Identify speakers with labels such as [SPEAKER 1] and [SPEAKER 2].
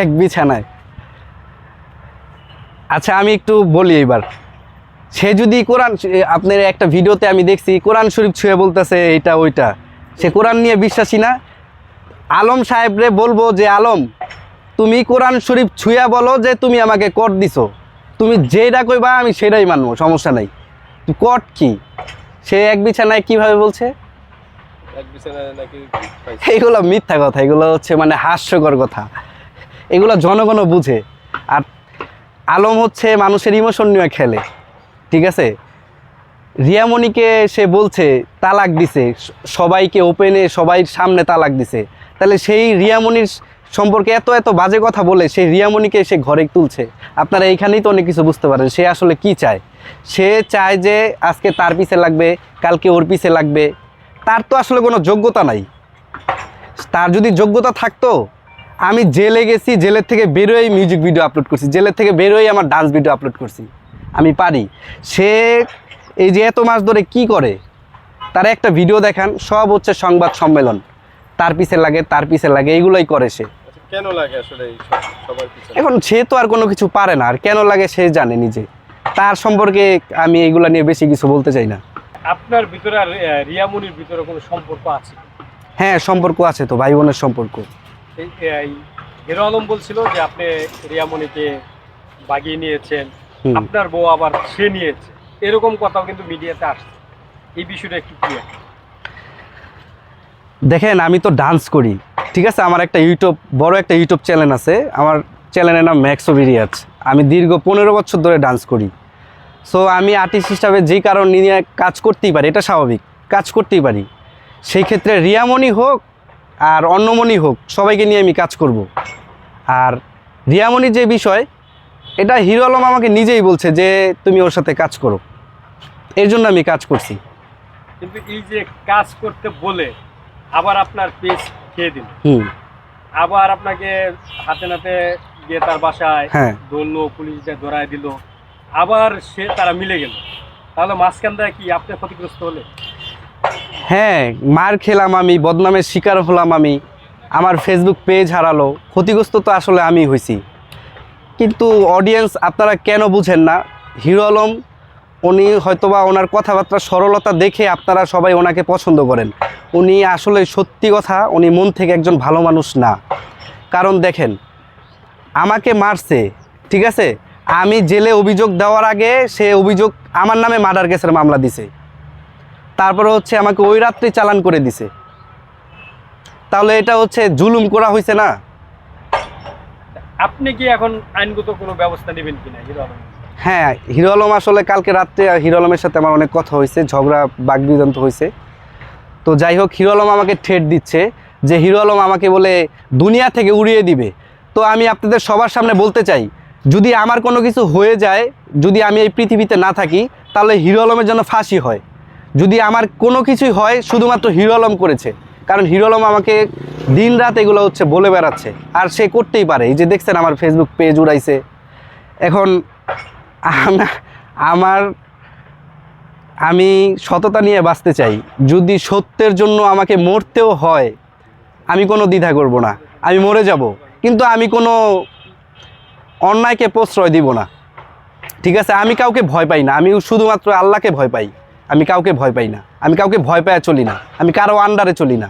[SPEAKER 1] এক বিছানায়। আচ্ছা আমি একটু বলি এবার। সে যদি কোরআন আপনার একটা ভিডিওতে আমি দেখছি কোরআন শরীফ ছুঁয়ে বলতেছে এইটা ওইটা। সে কোরআন নিয়ে বিশ্বাসী না? আলম সাহেবরে বলব যে আলম তুমি কোরআন শরীফ ছুঁয়া বলো যে তুমি আমাকে কট দিছো। তুমি যেটা কইবা আমি সেটাই মানবো সমস্যা নাই। কট কি? সে এক বিছানায় কীভাবে বলছে। এগুলো মিথ্যা কথা এগুলো হচ্ছে মানে হাস্যকর কথা। এগুলো জনগণও বুঝে। আর আলম হচ্ছে মানুষের ইমোশন নিয়ে খেলে, ঠিক আছে? রিয়ামণিকে সে বলছে, তালাক দিছে, সবাইকে ওপেনে সবাই সামনে তালাক দিছে। তাহলে সেই রিয়ামণির সম্পর্কে এত এত বাজে কথা বলে, সেই রিয়ামণিকে সে ঘরে তুলছে। আপনারা এইখানেই তো অনেক কিছু বুঝতে পারেন, সে আসলে কি চায়? সে চায় যে আজকে তার পিছে লাগবে, কালকে ওর পিছে লাগবে। তার তো আসলে কোনো যোগ্যতা নাই। তার যদি যোগ্যতা থাকতো আমি জেলে গেছি জেলের থেকে বেরোয় মিউজিক ভিডিও আপলোড করছি। জেলের থেকে বেরোয় আমার ডান্স ভিডিও আপলোড করছি। আমি পারি। সে এই যে এত মাস ধরে কি করে? তার একটা ভিডিও দেখান সব হচ্ছে সংবাদ সম্মেলন। তার পিছে লাগে তার পিছে লাগে এইগুলোই করে সে।
[SPEAKER 2] আচ্ছা, কেন লাগে আসলে
[SPEAKER 1] এখন সে তো আর কোনো কিছু পারে না। আর কেন লাগে সে জানে নিজে। তার সম্পর্কে আমি এইগুলা নিয়ে বেশি কিছু বলতে চাই না।
[SPEAKER 3] আপনার ভিতরে আর রিয়ামনির ভিতরে কোনো সম্পর্ক আছে?
[SPEAKER 1] হ্যাঁ সম্পর্ক আছে তো ভাই বোনের সম্পর্ক।
[SPEAKER 3] এই হিরো আলম বলছিল যে আপনি রিয়ামনিকে বাগিয়ে নিয়েছেন। আপনার বউ আবার সে নিয়েছে। এরকম কথাও কিন্তু মিডিয়াতে আসছে। এই বিষয়টা একটু কি
[SPEAKER 1] দেখেন আমি তো ডান্স করি ঠিক আছে? আমার একটা ইউটিউব বড় একটা ইউটিউব চ্যানেল আছে। আমার চ্যানেলের নাম ম্যাক্সোভিরিয়াজ আমি দীর্ঘ পনেরো বছর ধরে ডান্স করি। সো আমি আর্টিস্ট হিসাবে যে কারণ নিয়ে কাজ করতেই পারি এটা স্বাভাবিক কাজ করতেই পারি। সেই ক্ষেত্রে রিয়ামণি হোক আর অন্যমণি হোক সবাইকে নিয়ে আমি কাজ করব। আর রিয়ামণির যে বিষয় এটা হিরো আলম আমাকে নিজেই বলছে যে তুমি ওর সাথে কাজ করো। এর জন্য আমি কাজ করছি।
[SPEAKER 3] কিন্তু এই যে কাজ করতে বলে আবার আপনার পেজ খেয়ে দিল।
[SPEAKER 1] হুম।
[SPEAKER 3] আবার আপনাকে হাতে নাতে গিয়ে তার বাসায়
[SPEAKER 1] হ্যাঁ।
[SPEAKER 3] ধরলো পুলিশ দিয়ে ধরায় দিল আবার সে তারা মিলে গেল। তাহলে মাঝখান দিয়ে কি আপনি ক্ষতিগ্রস্ত হলে
[SPEAKER 1] হ্যাঁ মার খেলাম আমি, বদনামের শিকার হলাম আমি। আমার ফেসবুক পেজ হারালো। ক্ষতিগ্রস্ত তো আসলে আমি হয়েছি। কিন্তু অডিয়েন্স আপনারা কেন বুঝেন না? হিরো আলম, উনি হয়তোবা ওনার কথাবার্তা সরলতা দেখে আপনারা সবাই ওনাকে পছন্দ করেন। উনি আসলে সত্যি কথা, উনি মন থেকে একজন ভালো মানুষ না। কারণ দেখেন, আমাকে মারছে, ঠিক আছে? আমি জেলে অভিযোগ দেওয়ার আগে সে অভিযোগ আমার নামে মার্ডার কেসের মামলা দিছে। তারপরে হচ্ছে আমাকে ওই রাত্রে চালান করে দিছে। তাহলে এটা হচ্ছে জুলুম করা হয়েছে না?
[SPEAKER 3] আপনি কি এখন আইনগত কোনো ব্যবস্থা নেবেন কিনা হিরো আলম?
[SPEAKER 1] হ্যাঁ হিরো আলম আসলে কালকে রাত্রে হিরো আলমের সাথে আমার অনেক কথা হয়েছে ঝগড়া বাগবিদন্ত হয়েছে তো যাই হোক হিরো আলম আমাকে ঠেট দিচ্ছে যে হিরো আলম আমাকে বলে দুনিয়া থেকে উড়িয়ে দিবে। তো আমি আপনাদের সবার সামনে বলতে চাই যদি আমার কোনো কিছু হয়ে যায় যদি আমি এই পৃথিবীতে না থাকি তাহলে হিরো আলমের জন্য ফাঁসি হয়। যদি আমার কোনো কিছুই হয়, শুধুমাত্র হিরো আলম করেছে। কারণ হিরো আলম আমাকে দিন রাত এগুলো হচ্ছে বলে বেড়াচ্ছে। আর সে করতেই পারে। এই যে দেখছেন আমার ফেসবুক পেজ উড়াইছে। এখন আমার আমি সততা নিয়ে বাঁচতে চাই। যদি সত্যের জন্য আমাকে মরতেও হয়, আমি কোনো দ্বিধা করব না। আমি মরে যাব। কিন্তু আমি কোনো অন্যায়কে প্রশ্রয় দিব না। ঠিক আছে? আমি কাউকে ভয় পাই না। আমি শুধুমাত্র আল্লাহকে ভয় পাই। আমি কাউকে ভয় পাই না। আমি কাউকে ভয় পাইয়া চলি না। আমি কারও আন্ডারে চলি না।